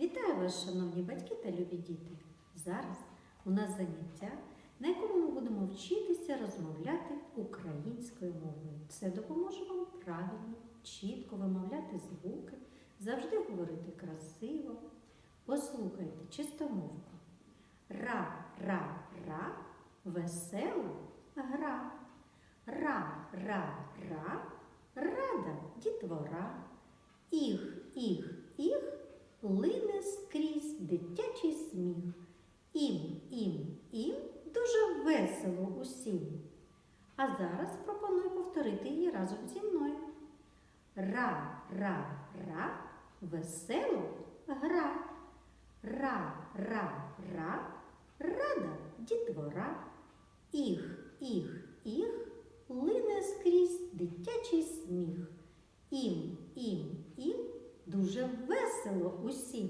Вітаю вас, шановні батьки та любі діти! Зараз у нас заняття, на якому ми будемо вчитися розмовляти українською мовою. Це допоможе вам правильно, чітко вимовляти звуки, завжди говорити красиво. Послухайте чистомовку. Ра, ра, ра, весела гра. Ра, ра, ра, рада дітвора. Лине скрізь дитячий сміх. Ім, ім, ім, дуже весело усім. А зараз пропоную повторити її разом зі мною. Ра, ра, ра, весело гра. Ра, ра, ра, рада дітвора. Іг, іг, іг, лине скрізь дитячий сміх. Ім, ім, ім, дуже весело усім.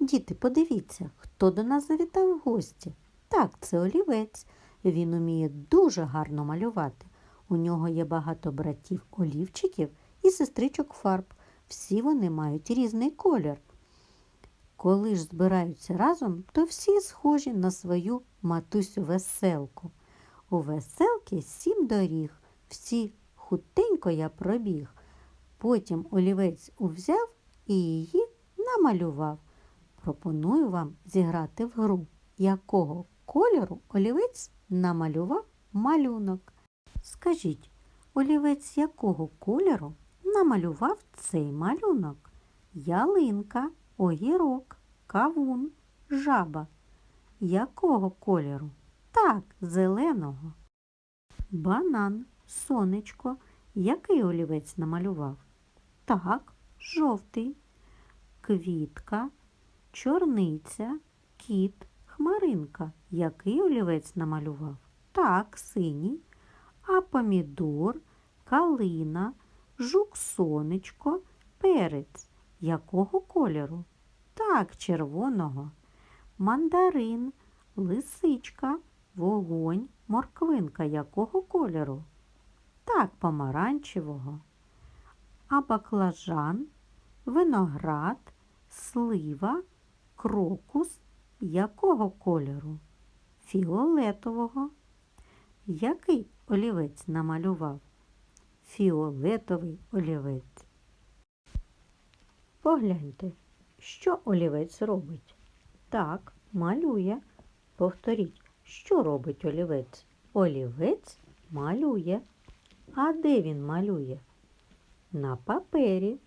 Діти, подивіться, хто до нас завітав в гості. Так, це олівець. Він уміє дуже гарно малювати. У нього є багато братів олівчиків і сестричок фарб. Всі вони мають різний колір. Коли ж збираються разом, то всі схожі на свою матусю веселку. У веселки сім доріг, всі хутенько я пробіг. Потім олівець узяв і її намалював. Пропоную вам зіграти в гру, якого кольору олівець намалював малюнок. Скажіть, олівець якого кольору намалював цей малюнок? Ялинка, огірок, кавун, жаба. Якого кольору? Так, зеленого. Банан, сонечко. Який олівець намалював? Так, жовтий. Квітка, чорниця, кіт, хмаринка. Який олівець намалював? Так, синій. А помідор, калина, жук сонечко, перець. Якого кольору? Так, червоного. Мандарин, лисичка, вогонь, морквинка. Якого кольору? Так, помаранчевого. А баклажан, виноград, слива, крокус якого кольору? Фіолетового. Який олівець намалював? Фіолетовий олівець. Погляньте, що олівець робить? Так, малює. Повторіть, що робить олівець? Олівець малює. А де він малює? На папері.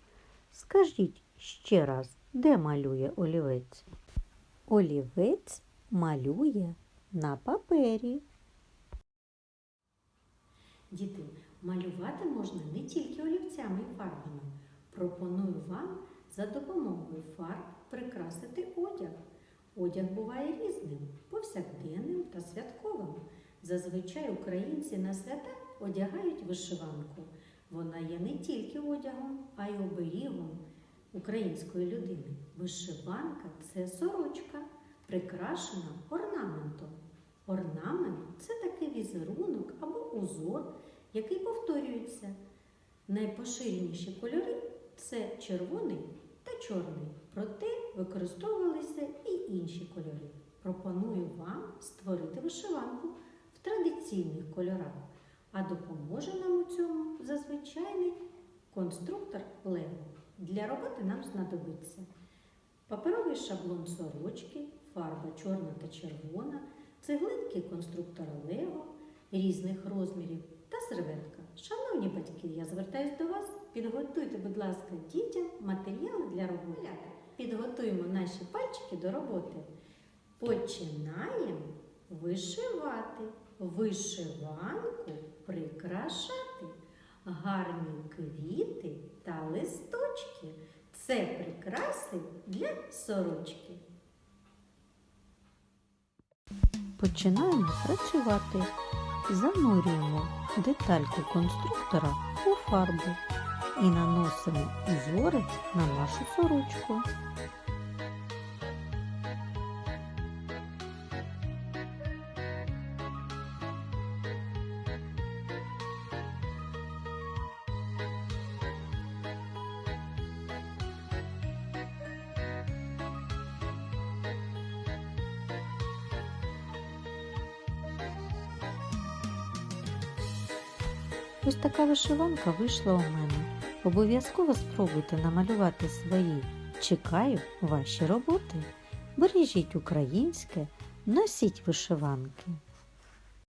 Скажіть ще раз, де малює олівець? Олівець малює на папері. Діти, малювати можна не тільки олівцями і фарбами. Пропоную вам за допомогою фарб прикрасити одяг. Одяг буває різним, повсякденним та святковим. Зазвичай українці на свята одягають вишиванку. Вона є не тільки одягом, а й оберігом української людини. Вишиванка це сорочка, прикрашена орнаментом. Орнамент це такий візерунок або узор, який повторюється. Найпоширеніші кольори це червоний та чорний, проте використовувалися і інші кольори. Пропоную вам створити вишиванку в традиційних кольорах, а допоможе нам у цьому зазвичайний конструктор Лего. Для роботи нам знадобиться паперовий шаблон сорочки, фарба чорна та червона, цеглинки конструктора Лего різних розмірів та серветка. Шановні батьки, я звертаюсь до вас. Підготуйте, будь ласка, дітям матеріали для роботи. Підготуємо наші пальчики до роботи. Починаємо вишивати, вишиванку прикрашати, гарні квіти та листочки. Це прикраси для сорочки. Починаємо працювати. Занурюємо детальку конструктора у фарбу і наносимо узори на нашу сорочку. Ось така вишиванка вийшла у мене. Обов'язково спробуйте намалювати свої. Чекаю ваші роботи. Бережіть українське, носіть вишиванки.